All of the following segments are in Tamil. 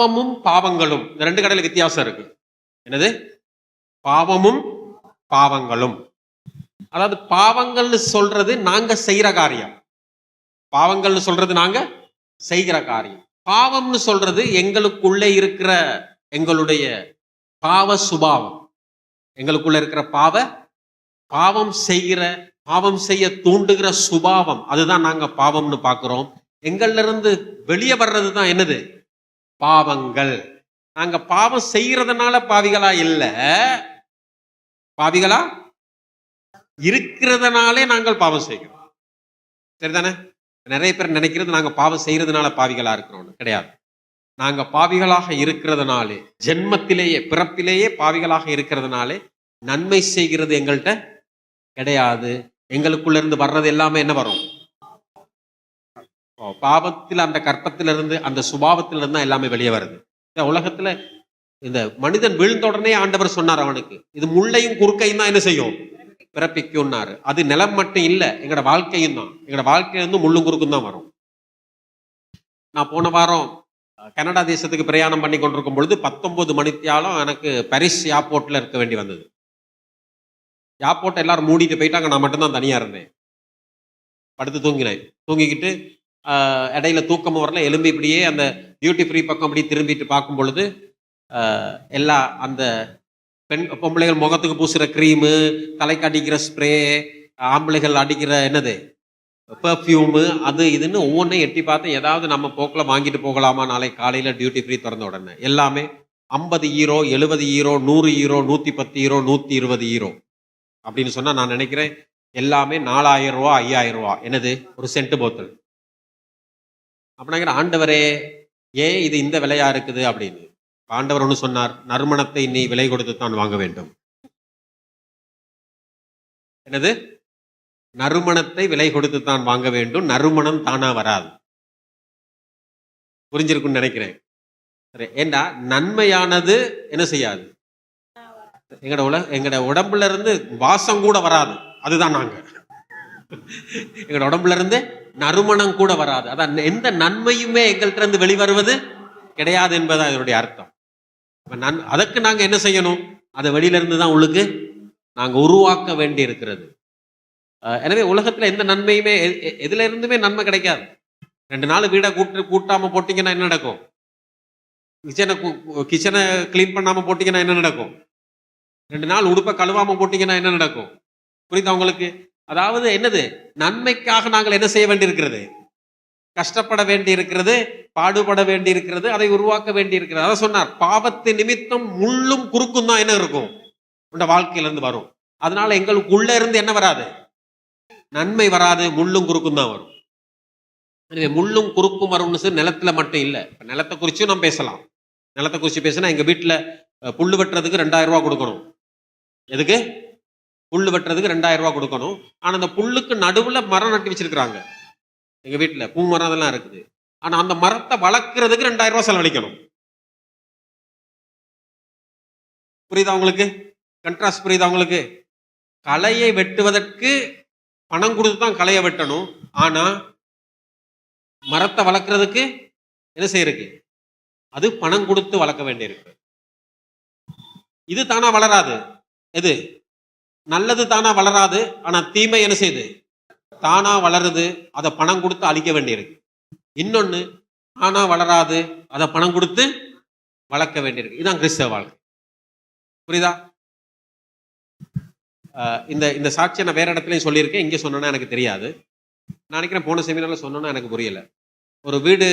பாவமும் பாவங்களும். இந்த ரெண்டு கடையில வித்தியாசம் இருக்கு. என்னது? பாவமும் பாவங்களும். அதாவது பாவங்கள்னு சொல்றது நாங்க செய்யற காரியம். பாவங்கள்னு சொல்றது நாங்க செய்கிற காரியம். பாவம்னு சொல்றது எங்களுக்குள்ளே இருக்கிற எங்களுடைய பாவ சுபாவம். எங்களுக்குள்ள இருக்கிற பாவ பாவம் செய்கிற பாவம் செய்ய தூண்டுகிற சுபாவம். அதுதான் நாங்க பாவம்னு பார்க்குறோம். எங்கள்ல இருந்து வெளியே வர்றது தான் என்னது? பாவங்கள். நாங்க பாவம் செய்யறதுனால பாவிகளா இல்ல. பாவிகளா? இருக்கிறதுனாலே நாங்கள் பாவம் செய்கிறோம். சரிதானே? நிறைய பேர் நினைக்கிறது நாங்க பாவம் செய்யறதுனால பாவிகளா இருக்கிறோம் கிடையாது. நாங்க பாவிகளாக இருக்கிறதுனாலே ஜென்மத்திலேயே பிறப்பிலேயே பாவிகளாக இருக்கிறதுனாலே நன்மை செய்கிறது எங்கள்கிட்ட கிடையாது. எங்களுக்குள்ள இருந்து வர்றது எல்லாமே என்ன வரும்? பாவத்தில் அந்த கற்பத்திலிருந்து அந்த சுபாவத்திலிருந்து தான் எல்லாமே வெளியே வருது. இந்த உலகத்துல இந்த மனிதன் விழுந்த உடனே ஆண்டவர் சொன்னார் அவனுக்கு இது முள்ளையும் குறுக்கையும் தான் என்ன செய்யும்? பிறப்பிக்கும்னாரு. அது நிலம் மட்டும் இல்ல எங்களோட வாழ்க்கையும் தான். எங்களோட வாழ்க்கையில இருந்து முள்ளும் குறுக்கும் தான் வரும். நான் போன வாரம் கனடா தேசத்துக்கு பிரயாணம் பண்ணி கொண்டிருக்கும் பொழுது பத்தொன்பது மணித்தியாலும் எனக்கு பரிஸ் ஏர்போர்ட்ல இருக்க வேண்டி வந்தது. ஏர்போர்ட் எல்லாரும் மூடிட்டு போயிட்டாங்க. நான் மட்டும்தான் தனியா இருந்தேன். படுத்து தூங்கினேன். தூங்கிக்கிட்டு இடையில தூக்கம் வரல எலும்பு இப்படியே அந்த டியூட்டி ஃப்ரீ பக்கம் அப்படி திரும்பிட்டு பார்க்கும் பொழுது எல்லா அந்த பெண் பொம்பளைகள் முகத்துக்கு பூசுகிற க்ரீமு தலைக்கு அடிக்கிற ஸ்ப்ரே ஆம்பளைகள் அடிக்கிற என்னது? பெர்ஃப்யூமு அது இதுன்னு ஒவ்வொன்றையும் எட்டி பார்த்து ஏதாவது நம்ம போக்கில் வாங்கிட்டு போகலாமா நாளை காலையில் டியூட்டி ஃப்ரீ திறந்த உடனே. எல்லாமே ஐம்பது ஈரோ எழுபது ஈரோ நூறு ஈரோ நூற்றி பத்து ஈரோ நூற்றி இருபது ஈரோ அப்படின்னு சொன்னால் நான் நினைக்கிறேன் எல்லாமே நாலாயிரம் ரூபா ஐயாயிரம் ரூபா. என்னது? ஒரு சென்ட் போத்தல் அப்படிங்கிற ஆண்டவரே ஏன் இது இந்த விலையா இருக்குது அப்படின்னு. ஆண்டவர் ஒன்று சொன்னார் நறுமணத்தை நீ விலை கொடுத்து தான் வாங்க வேண்டும். என்னது? நறுமணத்தை விலை கொடுத்து தான் வாங்க வேண்டும் நறுமணம் தானா வராது. புரிஞ்சிருக்குன்னு நினைக்கிறேன். சரி ஏண்டா? நன்மையானது என்ன செய்யாது? எங்கட உல எங்கட உடம்புல இருந்து வாசம் கூட வராது. அதுதான் நாங்க. எங்கட உடம்புல இருந்து நறுமணம் கூட வராது. அதான் எந்த நன்மையுமே எங்கள்கிட்ட இருந்து வெளிவருவது கிடையாது என்பதான் இதனுடைய அர்த்தம். நன் அதற்கு நாங்கள் என்ன செய்யணும்? அதை வெளியிலிருந்து தான் உங்களுக்கு நாங்கள் உருவாக்க வேண்டி இருக்கிறது எனவே உலகத்தில் எந்த நன்மையுமே எதுல இருந்துமே நன்மை கிடைக்காது. ரெண்டு நாள் வீடை கூட்டு கூட்டாமல் போட்டிங்கன்னா என்ன நடக்கும்? கிச்சனை கிச்சனை க்ளீன் பண்ணாமல் போட்டிங்கன்னா என்ன நடக்கும்? ரெண்டு நாள் உடுப்பை கழுவாமல் போட்டிங்கன்னா என்ன நடக்கும்? புரியுதா உங்களுக்கு? அதாவது என்னது? நன்மைக்காக நாங்கள் என்ன செய்ய வேண்டியிருக்கிறது? கஷ்டப்பட வேண்டி இருக்கிறது பாடுபட வேண்டி இருக்கிறது அதை உருவாக்க வேண்டி இருக்கிறது அதை சொன்னார் பாவத்து நிமித்தம் முள்ளும் குறுக்கும் தான் என்ன இருக்கும்? உண்ட வாழ்க்கையிலேருந்து வரும். அதனால எங்களுக்கு உள்ள இருந்து என்ன வராது? நன்மை வராது முள்ளும் குறுக்கும் தான் வரும். எனவே முள்ளும் குறுக்கும் வரும்னு சொல்லி நிலத்துல மட்டும் இல்லை. இப்போ நிலத்தை குறிச்சும் நம்ம பேசலாம். நிலத்தை குறித்து பேசினா எங்கள் வீட்டில் புல் வெட்டுறதுக்கு ரெண்டாயிரம் ரூபா கொடுக்கணும். எதுக்கு? புல் வெட்டுறதுக்கு ரெண்டாயிரம் ரூபா கொடுக்கணும். ஆனால் அந்த புல்லுக்கு நடுவில் மரம் நட்டி வச்சிருக்கிறாங்க. எங்கள் வீட்டில் பூ மரம் அதெல்லாம் இருக்குது. ஆனால் அந்த மரத்தை வளர்க்குறதுக்கு ரெண்டாயிரம் ரூபா செலவழிக்கணும். புரியுதா உங்களுக்கு? கண்ட்ராஸ்ட் புரியுதா உங்களுக்கு? களையை வெட்டுவதற்கு பணம் கொடுத்து தான் களையை வெட்டணும். ஆனால் மரத்தை வளர்க்குறதுக்கு என்ன செய்யறதுக்கு? அது பணம் கொடுத்து வளர்க்க வேண்டியிருக்கு. இது தானா வளராது. எது? நல்லது தானா வளராது ஆனால் தீமை என்ன செய்யுது? தானா வளருது அதை பணம் கொடுத்து அழிக்க வேண்டியிருக்கு. இன்னொன்னு தானா வளராது அதை பணம் கொடுத்து வளர்க்க வேண்டியிருக்கு. இதான் கிறிஸ்தவ வாழ்க்கை. புரியுதா? இந்த இந்த சாட்சியை நான் வேற இடத்துலையும் சொல்லியிருக்கேன் இங்கே சொன்னேன்னா எனக்கு தெரியாது. நான் நினைக்கிறேன் போன செமினாரில் சொன்னோன்னா எனக்கு புரியல. ஒரு வீடு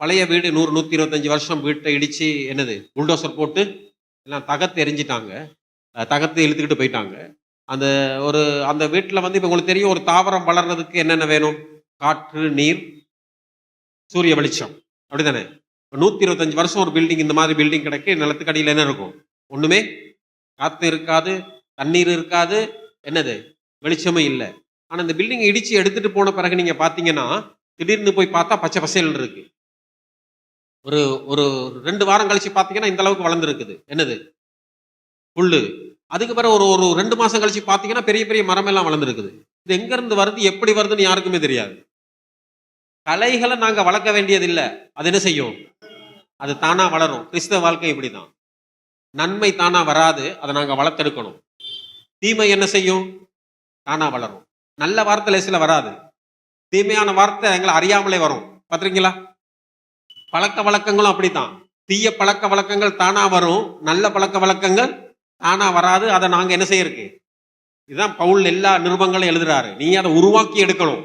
பழைய வீடு நூறு நூற்றி இருபத்தஞ்சி வருஷம் வீட்டை இடித்து என்னது புல்டோசர் போட்டு எல்லாம் தகத்து எரிஞ்சிட்டாங்க தகத்து இழுத்துக்கிட்டு போயிட்டாங்க. அந்த ஒரு அந்த வீட்டில் வந்து இப்போ உங்களுக்கு தெரியும் ஒரு தாவரம் வளர்றதுக்கு என்னென்ன வேணும்? காற்று நீர் சூரிய வெளிச்சம். அப்படிதானே? இப்போ நூற்றி இருபத்தஞ்சு வருஷம் ஒரு பில்டிங் இந்த மாதிரி பில்டிங் கிடைக்கு நிலத்துக்கு அடியில் என்ன இருக்கும்? ஒன்றுமே காற்று இருக்காது தண்ணீர் இருக்காது என்னது? வெளிச்சமும் இல்லை. ஆனால் இந்த பில்டிங் இடித்து எடுத்துகிட்டு போன பிறகு நீங்கள் பார்த்தீங்கன்னா திடீர்னு போய் பார்த்தா பச்சை பசேல் இருக்கு. ஒரு ஒரு ரெண்டு வாரம் கழிச்சு பார்த்தீங்கன்னா இந்த அளவுக்கு வளர்ந்துருக்குது. என்னது? புல்லு. அதுக்கு பிறகு ஒரு ஒரு ரெண்டு மாசம் கழிச்சு பார்த்தீங்கன்னா பெரிய பெரிய மரம் எல்லாம் வளர்ந்துருக்குது. இது எங்க இருந்து வருது எப்படி வருதுன்னு யாருக்குமே தெரியாது. கலைகளை நாங்க வளர்க்க வேண்டியதில்லை. அது என்ன செய்யும்? அது தானா வளரும். கிறிஸ்தவ வாழ்க்கை இப்படிதான். நன்மை தானா வராது அதை நாங்க வளர்த்தெடுக்கணும். தீமை என்ன செய்யும்? தானா வளரும். நல்ல வார்த்தை லேசில் வராது. தீமையான வார்த்தை எங்களை அறியாமலே வரும். பார்த்துருக்கீங்களா பழக்க வழக்கங்களும் அப்படித்தான். தீய பழக்க வழக்கங்கள் தானா வரும். நல்ல பழக்க வழக்கங்கள் ஆனால் வராது அதை நாங்கள் என்ன செய்யறதுக்கு? இதுதான் பவுல் எல்லா நிருபங்களும் எழுதுறாரு. நீ அதை உருவாக்கி எடுக்கணும்.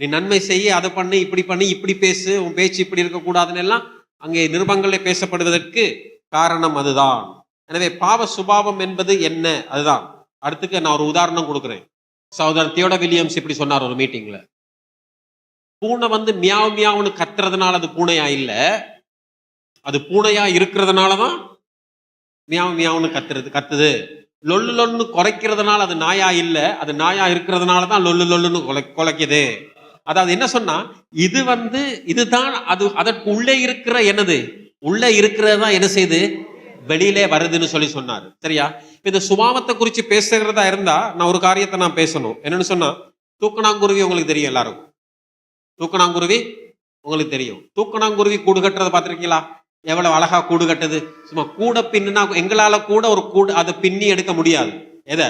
நீ நன்மை செய்ய அதை பண்ணி இப்படி பண்ணி இப்படி பேசு உன் பேச்சு இப்படி இருக்கக்கூடாதுன்னு எல்லாம் அங்கே நிருபங்களில் பேசப்படுவதற்கு காரணம் அதுதான். எனவே பாவ சுபாவம் என்பது என்ன? அதுதான். அடுத்துக்கு நான் ஒரு உதாரணம் கொடுக்குறேன். சகோதரன் தியோட வில்லியம்ஸ் இப்படி சொன்னார் ஒரு மீட்டிங்கில் பூனை வந்து மியாவ் மியாவுன்னு கத்துறதுனால அது பூனையா இல்லை? அது பூனையா இருக்கிறதுனால தான் மியாவ் மியாவுன்னு கத்துறது கத்துது. லொல்லு லொல்லுன்னு குறைக்கிறதுனால அது நாயா இல்லை அது நாயா இருக்கிறதுனால தான் லொல்லு லொல்லுன்னு குலை குலைக்குது. அதாவது என்ன சொன்னா இது வந்து இதுதான் அது அதற்கு உள்ளே இருக்கிற என்னது? உள்ளே இருக்கிறது தான் என்ன செய்யுது வெளியிலே வருதுன்னு சொல்லி சொன்னார். சரியா? இந்த சுபாவத்தை குறித்து பேசுகிறதா இருந்தா நான் ஒரு காரியத்தை நான் பேசணும். என்னன்னு சொன்னா தூக்கணாங்குருவி உங்களுக்கு தெரியும் எல்லாருக்கும். தூக்கணாங்குருவி உங்களுக்கு தெரியும். தூக்கணாங்குருவி கூடு கட்டுறதை பார்த்துருக்கீங்களா? எவ்வளவு அழகா கூடு கட்டுது? சும்மா கூட பின்னுனா எங்களால கூட ஒரு கூடு அதை பின்னி எடுக்க முடியாது. எதை?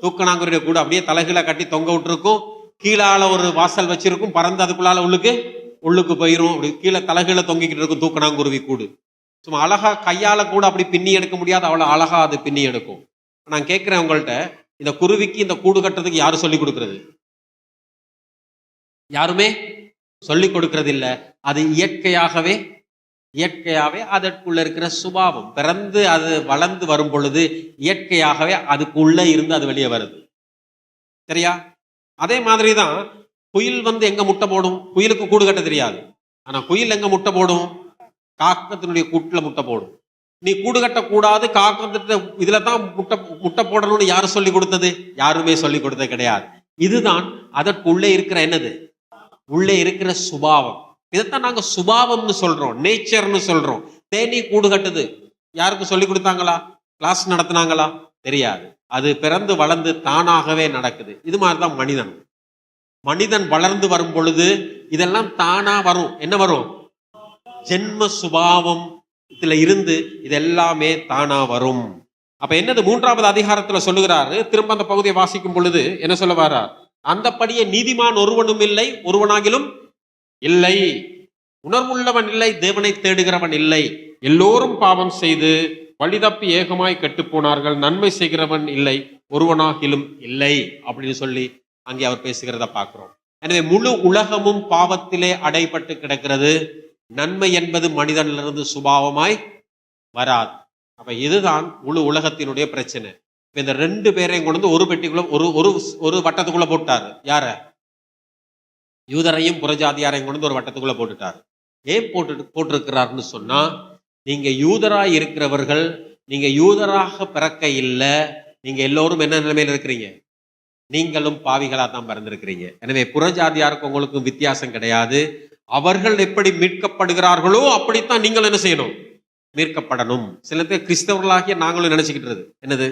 தூக்கணாங்குருவிய கூட. அப்படியே தலைகீழ கட்டி தொங்க விட்டுருக்கும். கீழால ஒரு வாசல் வச்சிருக்கும். பறந்து அதுக்குள்ளால உள்ளுக்கு உள்ளுக்கு போயிரும். அப்படி கீழே தலைகீழ தொங்கிக்கிட்டு இருக்கும் தூக்கணாங்குருவி கூடு. சும்மா அழகா கையால கூட அப்படி பின்னி எடுக்க முடியாது. அவ்வளவு அழகா அது பின்னி எடுக்கும். நான் கேட்கிறேன் உங்கள்கிட்ட இந்த குருவிக்கு இந்த கூடு கட்டுறதுக்கு யாரு சொல்லி கொடுக்கறது? யாருமே சொல்லி கொடுக்கறது இல்லை. அது இயற்கையாகவே இயற்கையாகவே அதற்குள்ள இருக்கிற சுபாவம் பிறந்து அது வளர்ந்து வரும் பொழுது இயற்கையாகவே அதுக்குள்ளே இருந்து அது வெளியே வருது. சரியா? அதே மாதிரி தான் குயில் வந்து எங்கே முட்டை போடும்? குயிலுக்கு கூடு கட்ட தெரியாது. ஆனால் குயில் எங்கே முட்டை போடும்? காக்கத்தினுடைய கூட்டில் முட்டை போடும். நீ கூடு கட்டக்கூடாது காக்கத்திட்ட இதில் தான் முட்டை முட்டை போடணும்னு யார் சொல்லி கொடுத்தது? யாருமே சொல்லி கொடுத்தது கிடையாது. இதுதான் அதற்கு உள்ளே இருக்கிற என்னது? உள்ளே இருக்கிற சுபாவம். இதைத்தான் நாங்கள் சுபாவம்னு சொல்கிறோம் நேச்சர்னு சொல்கிறோம் தேனி கூடு கட்டுது. யாருக்கு சொல்லி கொடுத்தாங்களா? கிளாஸ் நடத்துனாங்களா? தெரியாது. அது பிறந்து வளர்ந்து தானாகவே நடக்குது. இது மாதிரி தான் மனிதன். மனிதன் வளர்ந்து வரும் பொழுது இதெல்லாம் தானா வரும். என்ன வரும்? ஜென்ம சுபாவம் இதுல இருந்து இதெல்லாமே தானா வரும். அப்ப என்னது? மூன்றாவது அதிகாரத்துல சொல்லுகிறாரு. திரும்ப அந்த பகுதியை வாசிக்கும் பொழுது என்ன சொல்ல வர்றார்? அந்தப்படியே நீதிமான் ஒருவனும் இல்லை ஒருவனாகிலும் இல்லை. உணர்வுள்ளவன் இல்லை தேவனை தேடுகிறவன் இல்லை. எல்லோரும் பாவம் செய்து வழிதப்பி ஏகமாய் கெட்டுப்போனார்கள் நன்மை செய்கிறவன் இல்லை ஒருவனாகிலும் இல்லை அப்படின்னு சொல்லி அங்கே அவர் பேசுகிறத பார்க்கிறோம். எனவே முழு உலகமும் பாவத்திலே அடைபட்டு கிடக்கிறது. நன்மை என்பது மனிதனிலிருந்து சுபாவமாய் வராது. அப்ப இதுதான் முழு உலகத்தினுடைய பிரச்சனை. இந்த ரெண்டு பேரையும் கொண்டு வந்து ஒரு பெட்டிக்குள்ள ஒரு ஒரு ஒரு வட்டத்துக்குள்ள போட்டாரு. யார? யூதரையும் புறஜாதியாரையும் கொண்டு வந்து ஒரு வட்டத்துக்குள்ளே போட்டுட்டார். ஏன் போட்டு போட்டிருக்கிறாருன்னு சொன்னால் நீங்கள் யூதராக இருக்கிறவர்கள் நீங்கள் யூதராக பிறக்க இல்லை நீங்கள் எல்லோரும் என்ன நிலைமையில் இருக்கிறீங்க? நீங்களும் பாவிகளாக தான் பிறந்திருக்கிறீங்க. எனவே புறஜாதியாருக்கு உங்களுக்கும் வித்தியாசம் கிடையாது. அவர்கள் எப்படி மீட்கப்படுகிறார்களோ அப்படித்தான் நீங்கள் என்ன செய்யணும்? மீட்கப்படணும். சில பேர் கிறிஸ்தவர்களாகிய நாங்களும் நினச்சிக்கிட்டுறது என்னது?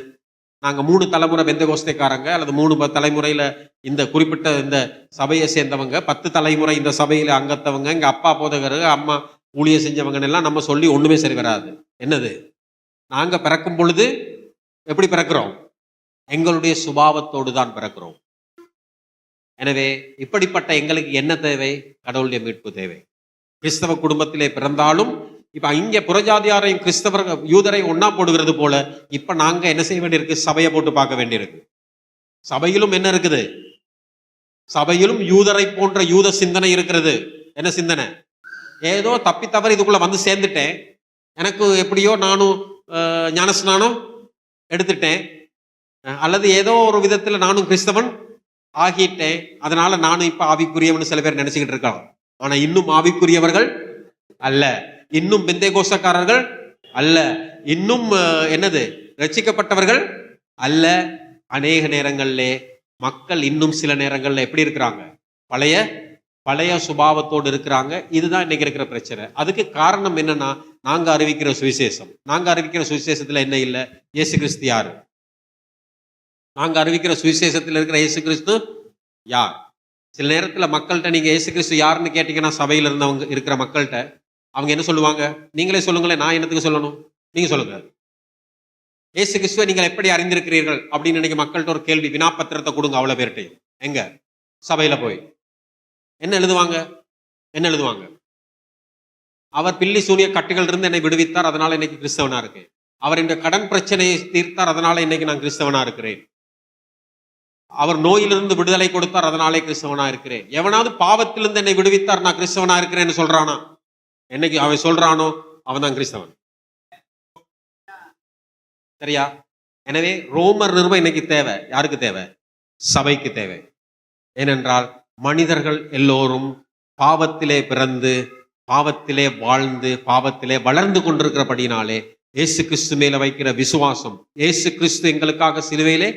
நாங்கள் மூணு தலைமுறை வெந்த கோஸ்தைக்காரங்க அல்லது மூணு தலைமுறையில் இந்த குறிப்பிட்ட இந்த சபையை சேர்ந்தவங்க பத்து தலைமுறை இந்த சபையில் அங்கத்தவங்க இங்கே அப்பா போதகர் அம்மா ஊழிய செஞ்சவங்கன்னு எல்லாம் நம்ம சொல்லி ஒன்றுமே சரி வராது. என்னது? நாங்கள் பிறக்கும் பொழுது எப்படி பிறக்கிறோம்? எங்களுடைய சுபாவத்தோடு தான் பிறக்கிறோம். எனவே இப்படிப்பட்ட எங்களுக்கு என்ன தேவை? கடவுளுடைய மீட்பு தேவை. கிறிஸ்தவ குடும்பத்திலே பிறந்தாலும் இப்ப இங்க புறஜாதியாரையும் கிறிஸ்தவர் யூதரையும் ஒன்னா போடுகிறது போல இப்ப நாங்க என்ன செய்ய வேண்டியிருக்கு? சபையை போட்டு பார்க்க வேண்டியிருக்கு. சபையிலும் என்ன இருக்குது? சபையிலும் யூதரை போன்ற யூத சிந்தனை இருக்கிறது. என்ன சிந்தனை? ஏதோ தப்பி தவறு இதுக்குள்ள வந்து சேர்ந்துட்டேன். எனக்கு எப்படியோ நானும் ஞானஸ்நானம் எடுத்துட்டேன். அல்லது ஏதோ ஒரு விதத்துல நானும் கிறிஸ்தவன் ஆகிட்டேன். அதனால நானும் இப்ப ஆவிக்குரியவன் சில பேர் நினைச்சுக்கிட்டு இருக்கலாம் ஆனா இன்னும் ஆவிக்குரியவர்கள் அல்ல. இன்னும் பிந்தை கோஷக்காரர்கள் அல்ல. இன்னும் என்னது? ரச்சிக்கப்பட்டவர்கள் அல்ல. அநேக நேரங்களிலே மக்கள் இன்னும் சில நேரங்களில் எப்படி இருக்கிறாங்க? பழைய பழைய சுபாவத்தோடு இருக்கிறாங்க. இதுதான் இன்னைக்கு இருக்கிற பிரச்சனை. அதுக்கு காரணம் என்னன்னா நாங்க அறிவிக்கிற சுவிசேஷம். நாங்க அறிவிக்கிற சுவிசேஷத்துல என்ன இல்லை? இயேசு கிறிஸ்து யார்? நாங்க அறிவிக்கிற சுவிசேஷத்தில் இருக்கிற இயேசு கிறிஸ்து யார்? சில நேரத்தில் மக்கள்கிட்ட நீங்க இயேசு கிறிஸ்து யாருன்னு கேட்டீங்கன்னா சபையில இருந்தவங்க இருக்கிற மக்கள்கிட்ட அவங்க என்ன சொல்லுவாங்க? நீங்களே சொல்லுங்களேன் நான் என்னத்துக்கு சொல்லணும்? நீங்க சொல்லுங்க. இயேசு கிறிஸ்துவை நீங்கள் எப்படி அறிந்திருக்கிறீர்கள் அப்படின்னு இன்னைக்கு மக்கள்கிட்ட ஒரு கேள்வி வினாப்பத்திரத்தை கொடுங்க அவ்வளோ பேர்கிட்டையும். எங்க? சபையில போய். என்ன எழுதுவாங்க? என்ன எழுதுவாங்க? அவர் பில்லி சூனிய கட்டுகள் இருந்து என்னை விடுவித்தார் அதனால இன்னைக்கு கிறிஸ்தவனா இருக்கேன். அவர் இந்த கடன் பிரச்சனையை தீர்த்தார் அதனால இன்னைக்கு நான் கிறிஸ்தவனா இருக்கிறேன். அவர் நோயிலிருந்து விடுதலை கொடுத்தார் அதனாலே கிறிஸ்தவனா இருக்கிறேன். எவனாவது பாவத்திலிருந்து என்னை விடுவித்தார் நான் கிறிஸ்தவனா இருக்கிறேன்னு சொல்றானா? என்னைக்கு அவன் சொல்றானோ அவன் தான் கிறிஸ்தவன். சரியா? எனவே ரோமர் நிறுவனம் இன்னைக்கு தேவை. யாருக்கு தேவை? சபைக்கு தேவை. ஏனென்றால் மனிதர்கள் எல்லோரும் பாவத்திலே பிறந்து பாவத்திலே வாழ்ந்து பாவத்திலே வளர்ந்து கொண்டிருக்கிறபடினாலே இயேசு கிறிஸ்து மேல வைக்கிற விசுவாசம் இயேசு கிறிஸ்து எங்களுக்காக சிலுவையிலே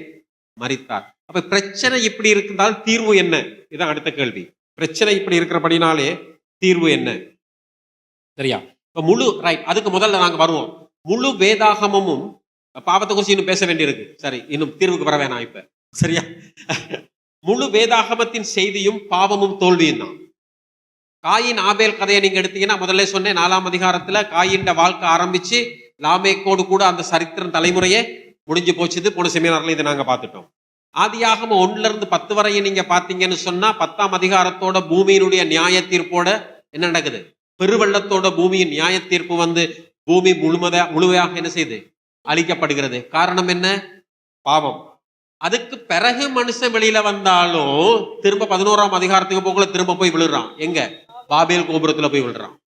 மறித்தார் அப்ப பிரச்சனை இப்படி இருந்தால் தீர்வு என்ன? இதுதான் அடுத்த கேள்வி. பிரச்சனை இப்படி இருக்கிறபடினாலே தீர்வு என்ன? சரியா? இப்ப முழு ரைட் அதுக்கு முதல்ல நாங்க வருவோம். முழு வேதாகமமும் பாவத்தை குறித்து இன்னும் பேச வேண்டியிருக்கு. சரி இன்னும் தீர்வுக்கு வர வேணாம் இப்ப. சரியா? முழு வேதாகமத்தின் செய்தியும் பாவமும் தோல்வியும் தான். காயின் ஆபேல் கதையை நீங்க எடுத்தீங்கன்னா முதல்ல சொன்னேன் நாலாம் அதிகாரத்துல காயின் வாழ்க்கை ஆரம்பிச்சு லாமேக்கோடு கூட அந்த சரித்திரம் தலைமுறையே முடிஞ்சு போச்சுது. போன செமினார்ல இதை நாங்க பார்த்துட்டோம். ஆதியாகம ஒண்ணுல இருந்து பத்து வரையும் நீங்க பாத்தீங்கன்னு சொன்னா பத்தாம் அதிகாரத்தோட பூமியினுடைய நியாய தீர்ப்போட என்ன நடக்குது? பெருவெள்ளத்தோட பூமியின் நியாய தீர்ப்பு வந்து பூமி முழுமத முழுமையாக என்ன செய்யுது அழிக்கப்படுகிறது. காரணம் என்ன? பாவம். அதுக்கு பிறகு மனுஷன் வெளியில வந்தாலும் திரும்ப பதினோராம் அதிகாரத்துக்கு போகல திரும்ப போய் விழுறான். எங்க? பாபேல் கோபுரத்துல போய் விழுறான்.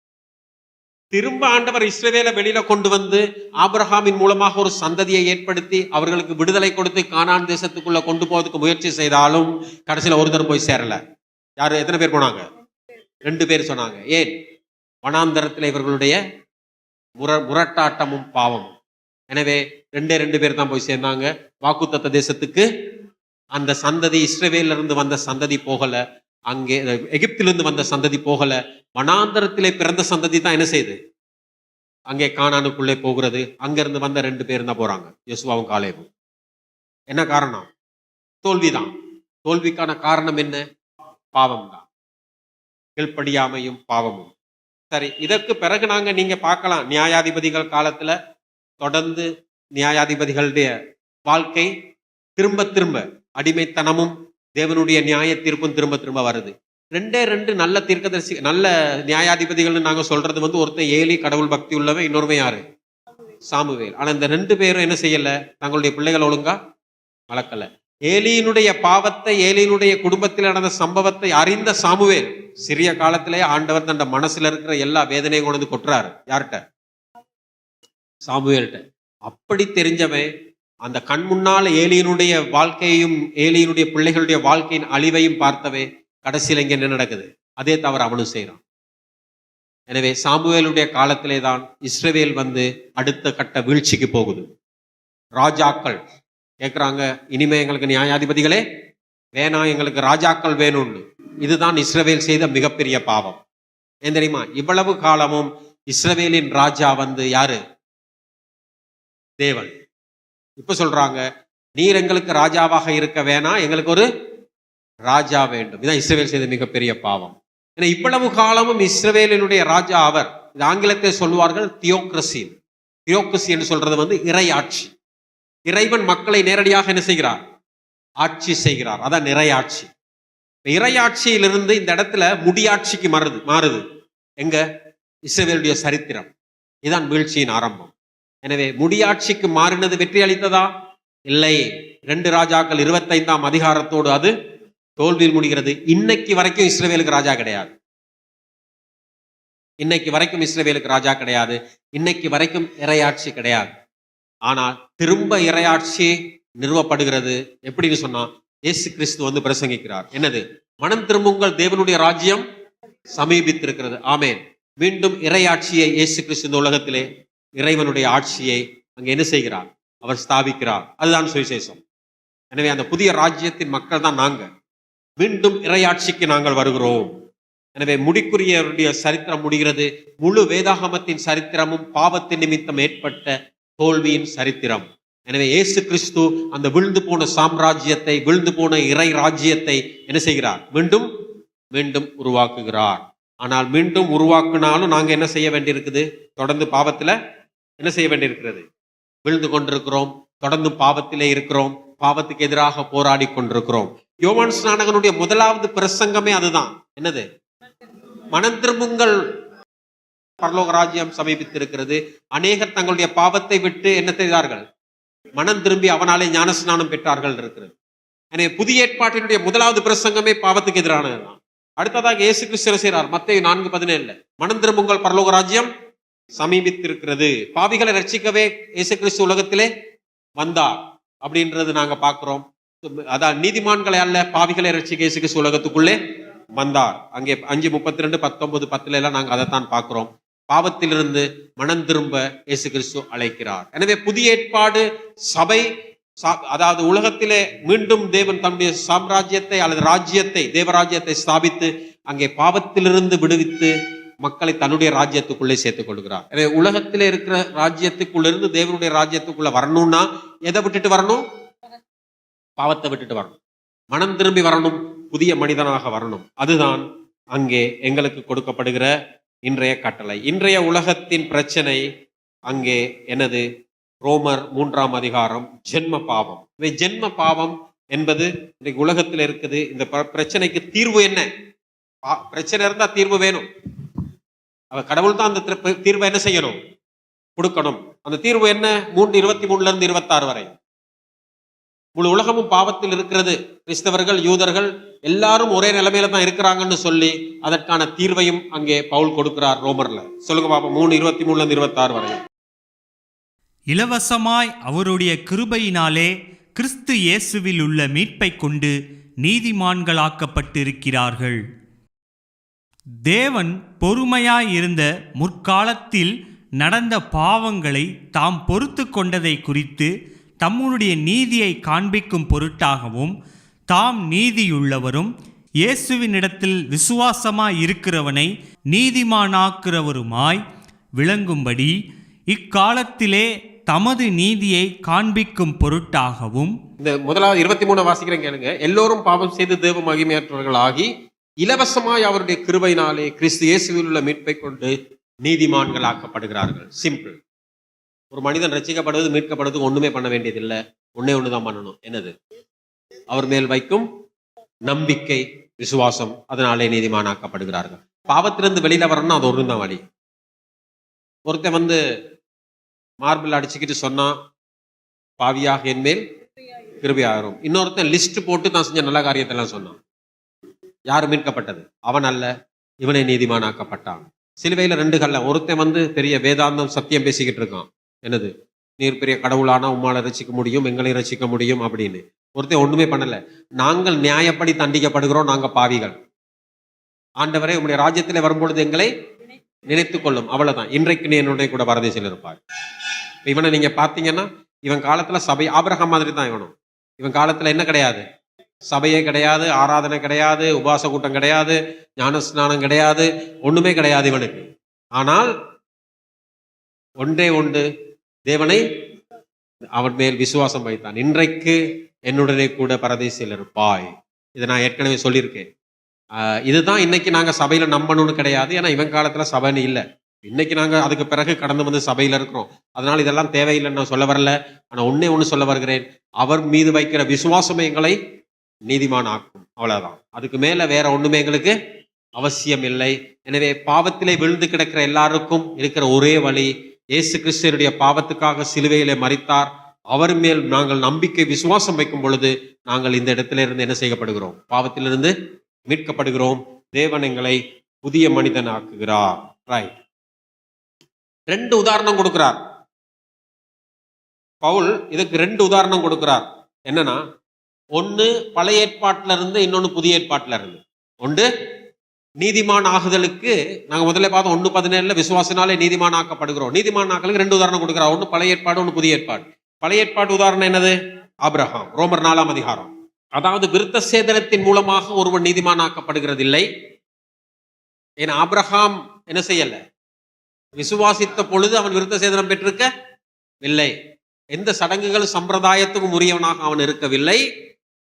திரும்ப ஆண்டவர் இஸ்ரவேலை வெளியில கொண்டு வந்து ஆபிரஹாமின் மூலமாக ஒரு சந்ததியை ஏற்படுத்தி அவர்களுக்கு விடுதலை கொடுத்து கானான் தேசத்துக்குள்ள கொண்டு போவதுக்கு முயற்சி செய்தாலும் கடைசியில ஒருத்தர் போய் சேரல. யாரு? எத்தனை பேர் போனாங்க? ரெண்டு பேர் சொன்னாங்க. ஏன்? வனாந்தரத்தில் இவர்களுடைய முர முரட்டாட்டமும் பாவம் எனவே ரெண்டே ரெண்டு பேர் தான் போய் சேர்ந்தாங்க. வாக்குத்தத்த தேசத்துக்கு அந்த சந்ததி இஸ்ரேவேலிருந்து வந்த சந்ததி போகல. அங்கே எகிப்திலிருந்து வந்த சந்ததி போகல. வனாந்தரத்திலே பிறந்த சந்ததி தான் என்ன செய்யுது அங்கே காணானுக்குள்ளே போகிறது. அங்கிருந்து வந்த ரெண்டு பேர் தான் போறாங்க. யசுவாவும் காலேவும் என்ன காரணம்? தோல்விதான். தோல்விக்கான காரணம் என்ன? பாவம் தான் கீழ்ப்படியாமையும் பாவமும். சரி இதற்கு பிறகு நாங்க நீங்க பார்க்கலாம். நியாயாதிபதிகள் காலத்துல தொடர்ந்து நியாயாதிபதிகளுடைய வாழ்க்கை திரும்ப திரும்ப அடிமைத்தனமும் தேவனுடைய நியாய தீர்ப்பும் திரும்ப திரும்ப வருது. ரெண்டே ரெண்டு நல்ல தீர்க்கதரிசி நல்ல நியாயாதிபதிகள்னு நாங்கள் சொல்றது வந்து ஒருத்தன் ஏலி கடவுள் பக்தி உள்ளவன் இன்னொருவன் யாரு? சாமுவேல். ஆனால் இந்த ரெண்டு பேரும் என்ன செய்யல? தங்களுடைய பிள்ளைகள் ஒழுங்கா வளர்க்கல. ஏலியினுடைய பாவத்தை ஏலியினுடைய குடும்பத்தில் நடந்த சம்பவத்தை அறிந்த சாமுவேல் சிறிய காலத்திலே ஆண்டவர் தன் மனசுல இருக்கிற எல்லா வேதனையும் கொண்டு கொட்டுறாரு. யார்கிட்ட? சாமுவேல்கிட்ட அப்படி தெரிஞ்சவன் அந்த கண் முன்னால் ஏலியனுடைய வாழ்க்கையையும் ஏலியனுடைய பிள்ளைகளுடைய வாழ்க்கையின் அழிவையும் பார்த்தவே கடைசியில் இங்கே என்ன நடக்குது? அதே தவிர அவனும் செய்கிறான் எனவே சாமுவேலுடைய காலத்திலே தான் இஸ்ரவேல் வந்து அடுத்த கட்ட வீழ்ச்சிக்கு போகுது. ராஜாக்கள் கேட்குறாங்க இனிமே எங்களுக்கு நியாயாதிபதிகளே வேணாம் எங்களுக்கு ராஜாக்கள் வேணும்னு. இதுதான் இஸ்ரவேல் செய்த மிகப்பெரிய பாவம். ஏன் தெரியுமா? இவ்வளவு காலமும் இஸ்ரவேலின் ராஜா வந்து யாரு? தேவன். இப்ப சொல்றாங்க நீர் எங்களுக்கு ராஜாவாக இருக்க வேணாம் எங்களுக்கு ஒரு ராஜா வேண்டும். இதான் இஸ்ரவேல் செய்த மிகப்பெரிய பாவம். ஏன்னா இவ்வளவு காலமும் இஸ்ரவேலினுடைய ராஜா அவர். இது ஆங்கிலத்தை சொல்வார்கள் தியோக்ரசி தியோக்ரசி என்று சொல்றது வந்து இறையாட்சி இறைவன் மக்களை நேரடியாக என்ன செய்கிறார்? ஆட்சி செய்கிறார். அதான் நிறையாட்சி இறையாட்சியிலிருந்து இந்த இடத்துல முடியாட்சிக்கு மாறுது மாறுது. எங்க? இஸ்ரவேலுடைய சரித்திரம். இதுதான் வீழ்ச்சியின் ஆரம்பம். எனவே முடியாட்சிக்கு மாறினது வெற்றி அளித்ததா? இல்லை. ரெண்டு ராஜாக்கள் இருபத்தைந்தாம் அதிகாரத்தோடு அது தோல்வியில் முடிகிறது. இன்னைக்கு வரைக்கும் இஸ்ரேவேலுக்கு ராஜா கிடையாது. இன்னைக்கு வரைக்கும் இஸ்ரேவேலுக்கு ராஜா கிடையாது. இன்னைக்கு வரைக்கும் இறையாட்சி கிடையாது. ஆனால் திரும்ப இறையாட்சி நிறுவப்படுகிறது. எப்படின்னு சொன்னா இயேசு கிறிஸ்து வந்து பிரசங்கிக்கிறார். என்னது? மனம் திரும்புங்கள் தேவனுடைய ராஜ்யம் சமீபித்திருக்கிறது. ஆமேன். மீண்டும் இறையாட்சியை இயேசு கிறிஸ்து இந்த உலகத்திலே இறைவனுடைய ஆட்சியை அங்கே என்ன செய்கிறார்? அவர் ஸ்தாபிக்கிறார். அதுதான் சுவிசேஷம். எனவே அந்த புதிய ராஜ்யத்தின் மக்கள் தான் நாங்கள். மீண்டும் இறையாட்சிக்கு நாங்கள் வருகிறோம். எனவே முடிக்குரியவருடைய சரித்திரம் முடிகிறது. முழு வேதாகமத்தின் சரித்திரமும் பாவத்தின் நிமித்தம் ஏற்பட்ட தோல்வியின் சரித்திரம். எனவே இயேசு கிறிஸ்து அந்த விழுந்து போன சாம்ராஜ்யத்தை விழுந்து போன இறை ராஜ்யத்தை என்ன செய்கிறார்? மீண்டும் மீண்டும் உருவாக்குகிறார். ஆனால் மீண்டும் உருவாக்குனாலும் நாங்கள் என்ன செய்ய வேண்டியிருக்குது? தொடர்ந்து பாவத்தில் என்ன செய்ய வேண்டியிருக்கிறது? விழுந்து கொண்டிருக்கிறோம் தொடர்ந்து பாவத்திலே இருக்கிறோம் பாவத்துக்கு எதிராக போராடி கொண்டிருக்கிறோம். யோவான் ஸ்நானகனுடைய முதலாவது பிரசங்கமே அதுதான். என்னது? மனம் திரும்புங்கள். பரலோக ராஜ்யம் சமீபித்திருக்கிறது. அநேகர் தங்களுடைய பாவத்தை விட்டு என்ன செய்தார்கள்? மனம் திரும்பி அவனாலே ஞானஸ்நானம் பெற்றார்கள் இருக்கிறது. எனவே புதிய ஏற்பாட்டினுடைய முதலாவது பிரசங்கமே பாவத்துக்கு எதிரானதுதான். அடுத்ததாக இயேசு கிறிஸ்து செய்கிறார்? மத்திய நான்கு பதினேழுல மனம் திரும்புங்கள் பரலோக ராஜ்யம் சமீபித்திருக்கிறது. பாவிகளை ரட்சிக்கவே இயேசு கிறிஸ்து உலகத்திலே வந்தார் அப்படின்றது நாங்க பார்க்கிறோம். அதான் நீதிமான்களை அல்ல பாவிகளை ரட்சிக்க இயேசு கிறிஸ்து உலகத்துக்குள்ளே வந்தார். அங்கே அஞ்சு முப்பத்தி ரெண்டு பத்தொன்பது பத்துல எல்லாம் நாங்க அதைத்தான் பார்க்கிறோம். பாவத்திலிருந்து மனம் திரும்ப இயேசு கிறிஸ்து அழைக்கிறார். எனவே புதிய ஏற்பாடு சபை சா- அதாவது உலகத்திலே மீண்டும் தேவன் தன்னுடைய சாம்ராஜ்யத்தை அல்லது ராஜ்யத்தை தேவராஜ்யத்தை ஸ்தாபித்து அங்கே பாவத்திலிருந்து விடுவித்து மக்களை தன்னுடைய ராஜ்யத்துக்குள்ளே சேர்த்துக் கொள்கிறார். உலகத்தில் இருக்கிற ராஜ்யத்துக்குள்ள இருந்து தேவனுடைய ராஜ்யத்துக்குள்ள வரணும்னா எதை விட்டுட்டு வரணும்? பாவத்தை விட்டுட்டு வரணும். மனம் திரும்பி வரணும் புதிய மனிதனாக வரணும். அதுதான் அங்கே எங்களுக்கு கொடுக்கப்படுகிற இன்றைய கட்டளை. இன்றைய உலகத்தின் பிரச்சனை அங்கே எனது ரோமர் மூன்றாம் அதிகாரம் ஜென்ம பாவம். இவை ஜென்ம பாவம் என்பது இன்றைக்கு உலகத்தில் இருக்குது. இந்த பிரச்சனைக்கு தீர்வு என்ன? பா- பிரச்சனை இருந்தா தீர்வு வேணும். அவ கடவுள் தான் அந்த திரு- தீர்வை என்ன செய்யணும்? கொடுக்கணும். அந்த தீர்வு என்ன? மூன்று இருபத்தி மூணுல இருந்து இருபத்தாறு வரை. முழு உலகமும் பாவத்தில் இருக்கிறது. கிறிஸ்தவர்கள் யூதர்கள் எல்லாரும் ஒரே நிலைமையில தான் இருக்கிறாங்கன்னு சொல்லி அதற்கான தீர்வையும் அங்கே பவுல் கொடுக்கிறார் ரோமர்ல. சொல்லுங்க பாப்பா மூணு இருபத்தி மூணுல இருந்து இருபத்தாறு வரை. இலவசமாய் அவருடைய கிருபையினாலே கிறிஸ்து இயேசுவில் உள்ள மீட்பைக் கொண்டு நீதிமான்களாக்கப்பட்டிருக்கிறார்கள். தேவன் பொறுமையாயிருந்த முற்காலத்தில் நடந்த பாவங்களை தாம் பொறுத்து கொண்டதை குறித்து தம்முடைய நீதியை காண்பிக்கும் பொருட்டாகவும் தாம் நீதியுள்ளவரும் இயேசுவினிடத்தில் விசுவாசமாய் இருக்கிறவனை நீதிமானாக்குறவருமாய் விளங்கும்படி இக்காலத்திலே தமது நீதியை காண்பிக்கும் பொருட்டாகவும் இந்த முதலாவது இருபத்தி மூணு வாசிக்கிறேன் கேளுங்க. எல்லோரும் பாவம் செய்து தேவ மகிமையற்றவர்களாகி இலவசமாய் அவருடைய கிருபையினாலே கிறிஸ்து இயேசுவில் உள்ள மீட்பை கொண்டு நீதிமான்கள் ஆக்கப்படுகிறார்கள் சிம்பிள் ஒரு மனிதன் ரசிக்கப்படுவது மீட்கப்படுவது ஒண்ணுமே பண்ண வேண்டியதில்லை. ஒன்னே ஒண்ணுதான் பண்ணணும். என்னது? அவர் மேல் வைக்கும் நம்பிக்கை விசுவாசம் அதனாலே நீதிமானாக்கப்படுகிறார்கள். பாவத்திலிருந்து வெளியில வரணும்னா அது ஒன்று தான் வழி. ஒருத்தன் வந்து மார்பிள் அடிச்சுக்கிட்டு சொன்னா பாவியாக என் மேல் கிருபையாகும் இன்னொருத்தன் லிஸ்ட் போட்டு தான் செஞ்ச நல்ல காரியத்தெல்லாம் சொன்னான். யார் மீட்கப்பட்டது. அவன் அல்ல இவனை நீதிமானாக்கப்பட்டான். சிலுவையில ரெண்டு கல்ல ஒருத்தன் வந்து பெரிய வேதாந்தம் சத்தியம் பேசிக்கிட்டு இருக்கான். என்னது? நீர் பெரிய கடவுளானா உம்மால ரசிக்க முடியும் எங்களை ரசிக்க முடியும் அப்படின்னு. ஒருத்தன் ஒண்ணுமே பண்ணலை. நாங்கள் நியாயப்படி தண்டிக்கப்படுகிறோம் நாங்க பாவிகள். ஆண்டவரே உங்களுடைய ராஜ்யத்தில் வரும்பொழுது எங்களை நினைத்து கொள்ளும் அவ்வளவுதான். இன்றைக்கு நீ என்னுடைய கூட பரதேசில் இருப்பார் இவனை நீங்க பார்த்தீங்கன்னா இவன் காலத்துல சபை ஆபரகம் மாதிரி தான் இவனும். இவன் காலத்துல என்ன கிடையாது? சபையே கிடையாது ஆராதனை கிடையாது உபாச கூட்டம் கிடையாது ஞானஸ்நானம் கிடையாது ஒண்ணுமே கிடையாது இவனுக்கு. ஆனால் ஒன்றே ஒன்று தேவனை அவன் மேல் விசுவாசம் வைத்தான். இன்றைக்கு என்னுடனே கூட பரதேசியில் இருப்பாய். இதை நான் ஏற்கனவே சொல்லியிருக்கேன். ஆஹ் இதுதான் இன்னைக்கு நாங்க சபையில நம்பணும்னு கிடையாது. ஏன்னா இவன் காலத்துல சபைன்னு இல்லை. இன்னைக்கு நாங்க அதுக்கு பிறகு கடந்து வந்து சபையில இருக்கிறோம். அதனால இதெல்லாம் தேவையில்லைன்னு நான் சொல்ல வரல. ஆனால் ஒன்றே ஒண்ணு சொல்ல வருகிறேன். அவர் மீது வைக்கிற விசுவாசம் எங்களை நீதிமான் ஆக்கும் அவ்வளவுதான். அதுக்கு மேல வேற ஒண்ணுமே எங்களுக்கு அவசியம் இல்லை எனவே பாவத்திலே விழுந்து கிடக்கிற எல்லாருக்கும் இருக்கிற ஒரே வழி இயேசு கிறிஸ்தனுடைய பாவத்துக்காக சிலுவையிலே மறித்தார் அவர் மேல் நாங்கள் நம்பிக்கை விசுவாசம் வைக்கும் பொழுது நாங்கள் இந்த இடத்துல இருந்து என்ன செய்யப்படுகிறோம்? பாவத்திலிருந்து மீட்கப்படுகிறோம். தேவன் எங்களை புதிய மனிதன் ஆக்குகிறார் ரைட் ரெண்டு உதாரணம் கொடுக்கிறார். பவுல் இதுக்கு ரெண்டு உதாரணம் கொடுக்கிறார். என்னன்னா ஒன்று பழைய ஏற்பாட்டில் இருந்து இன்னொன்று புதிய ஏற்பாட்டில் இருந்து. ஒன்று நீதிமான் ஆகுதலுக்கு நாங்கள் முதல்ல பார்த்தோம் ஒன்று பதினேழில் விசுவாசினாலே நீதிமான் ஆக்கப்படுகிறோம் நீதிமான் ஆக்கலுக்கு ரெண்டு உதாரணம் கொடுக்குறா ஒன்று பழைய ஏற்பாடு ஒன்று புதிய ஏற்பாடு. பழைய ஏற்பாடு உதாரணம் என்னது? ஆப்ரஹாம் ரோமர் நாலாம் அதிகாரம். அதாவது விருத்த சேதனத்தின் மூலமாக ஒருவன் நீதிமான் ஆக்கப்படுகிறதில்லை ஏன்னா ஆப்ரஹாம் என்ன செய்யல? விசுவாசித்த பொழுது அவன் விருத்த சேதனம் பெற்றிருக்க இல்லை எந்த சடங்குகள் சம்பிரதாயத்துக்கும் உரியவனாக அவன் இருக்கவில்லை.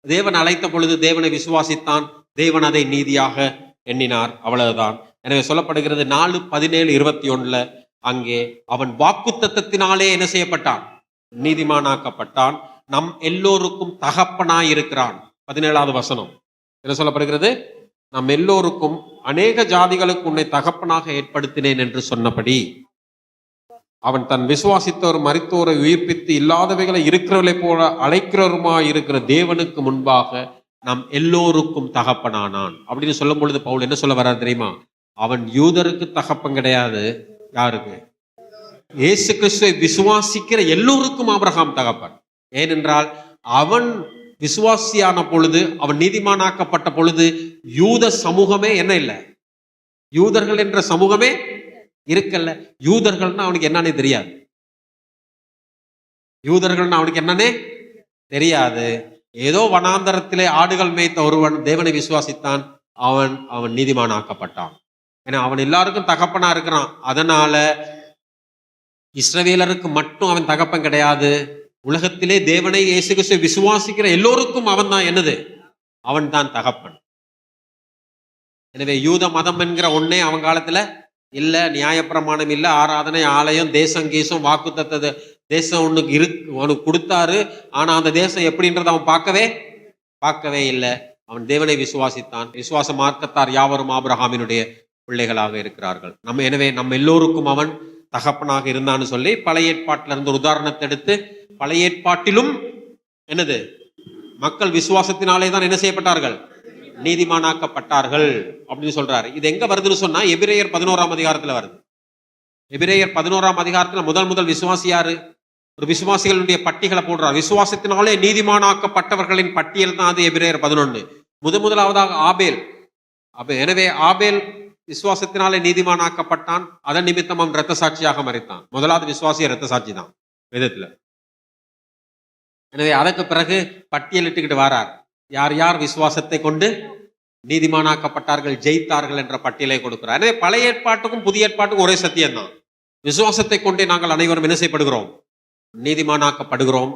தேவன் அழைத்த பொழுது தேவனை விசுவாசித்தான். தேவன் அதை நீதியாக எண்ணினார். அவ்வளவுதான். எனவே சொல்லப்படுகிறது நாலு பதினேழு இருபத்தி ஒன்றுல அங்கே அவன் வாக்குத்தத்தத்தினாலே என்ன செய்யப்பட்டான்? நீதிமானாக்கப்பட்டான். நம் எல்லோருக்கும் தகப்பனாய் இருக்கிறான். பதினேழாவது வசனம். என்ன சொல்லப்படுகிறது? நம் எல்லோருக்கும் அநேக ஜாதிகளுக்கு உன்னை தகப்பனாக ஏற்படுத்தினேன் என்று சொன்னபடி. அவன் தன் விசுவாசித்தோர் மறித்தோரை உயிர்ப்பித்து இல்லாதவைகளை இருக்கிறவர்களை போல அழைக்கிறவருமா இருக்கிற தேவனுக்கு முன்பாக நம் எல்லோருக்கும் தகப்பனானான். அப்படின்னு சொல்லும் பொழுது பவுல் என்ன சொல்ல வர்றார் தெரியுமா? அவன் யூதருக்கு தகப்பன் கிடையாது. யாருக்கு? இயேசு கிறிஸ்துவை விசுவாசிக்கிற எல்லோருக்கும் ஆபிரகாம் தகப்பன். ஏனென்றால் அவன் விசுவாசியான பொழுது அவன் நீதிமானாக்கப்பட்ட பொழுது யூத சமூகமே என்ன இல்லை? யூதர்கள் என்ற சமூகமே இருக்கல்ல. யூதர்கள்னா அவனுக்கு என்னன்னே தெரியாது. யூதர்கள்னா அவனுக்கு என்னன்னே தெரியாது. ஏதோ வனாந்தரத்திலே ஆடுகள் மேய்த்த ஒருவன் தேவனை விசுவாசித்தான். அவன் அவன் நீதிமான் ஆக்கப்பட்டான். ஏன்னா அவன் எல்லாருக்கும் தகப்பனா இருக்கிறான். அதனால இஸ்ரவேலருக்கு மட்டும் அவன் தகப்பன் கிடையாது. உலகத்திலே தேவனை இயேசு கிறிஸ்து விசுவாசிக்கிற எல்லோருக்கும் அவன் தான் என்னது? அவன் தான் தகப்பன். எனவே யூத மதம் என்கிற ஒன்னே அவன் காலத்துல இல்லை நியாயப்பிரமாணம் இல்லை ஆராதனை ஆலயம் தேசம் கீசம் வாக்குத்தத்தது தேசம் ஒன்றுக்கு இரு அவனுக்கு கொடுத்தாரு. ஆனால் அந்த தேசம் எப்படின்றத அவன் பார்க்கவே பார்க்கவே இல்லை. அவன் தேவனை விசுவாசித்தான். விசுவாச மார்க்கத்தார் யாவரும் ஆபிரஹாமினுடைய பிள்ளைகளாக இருக்கிறார்கள். நம்ம எனவே நம்ம எல்லோருக்கும் அவன் தகப்பனாக இருந்தான்னு சொல்லி பழைய ஏற்பாட்டில இருந்து ஒரு உதாரணத்தை எடுத்து பழைய ஏற்பாட்டிலும் என்னது? மக்கள் விசுவாசத்தினாலே தான் என்ன செய்யப்பட்டார்கள்? நீதிமானாக்கப்பட்டார்கள் அப்படின்னு சொல்றாரு. இது எங்க வருதுன்னு சொன்னா எபிரேயர் பதினோராம் அதிகாரத்துல வருது. எபிரேயர் பதினோராம் அதிகாரத்துல முதல் முதல் விசுவாசி யாரு? ஒரு விசுவாசிகளுடைய பட்டிகளை போடுறார். விசுவாசத்தினாலே நீதிமானாக்கப்பட்டவர்களின் பட்டியல் தான் அது எபிரேயர் பதினொன்னு. முத முதலாவதாக ஆபேல். அப்ப எனவே ஆபேல் விசுவாசத்தினாலே நீதிமானாக்கப்பட்டான். அதன் நிமித்தம் அவன் இரத்த சாட்சியாக மறைத்தான். முதலாவது விசுவாசிய இரத்த சாட்சி தான் வேதத்துல. எனவே அதற்கு பிறகு பட்டியலிட்டுக்கிட்டு வாரார். யார் யார் விசுவாசத்தை கொண்டு நீதிமானாக்கப்பட்டார்கள் ஜெயித்தார்கள் என்ற பட்டியலை கொடுக்கிறார். எனவே பழைய ஏற்பாட்டுக்கும் புதிய ஏற்பாட்டுக்கும் ஒரே சத்தியம்தான். விசுவாசத்தை கொண்டே நாங்கள் அனைவரும் என்ன செய்யப்படுகிறோம்? நீதிமானாக்கப்படுகிறோம்.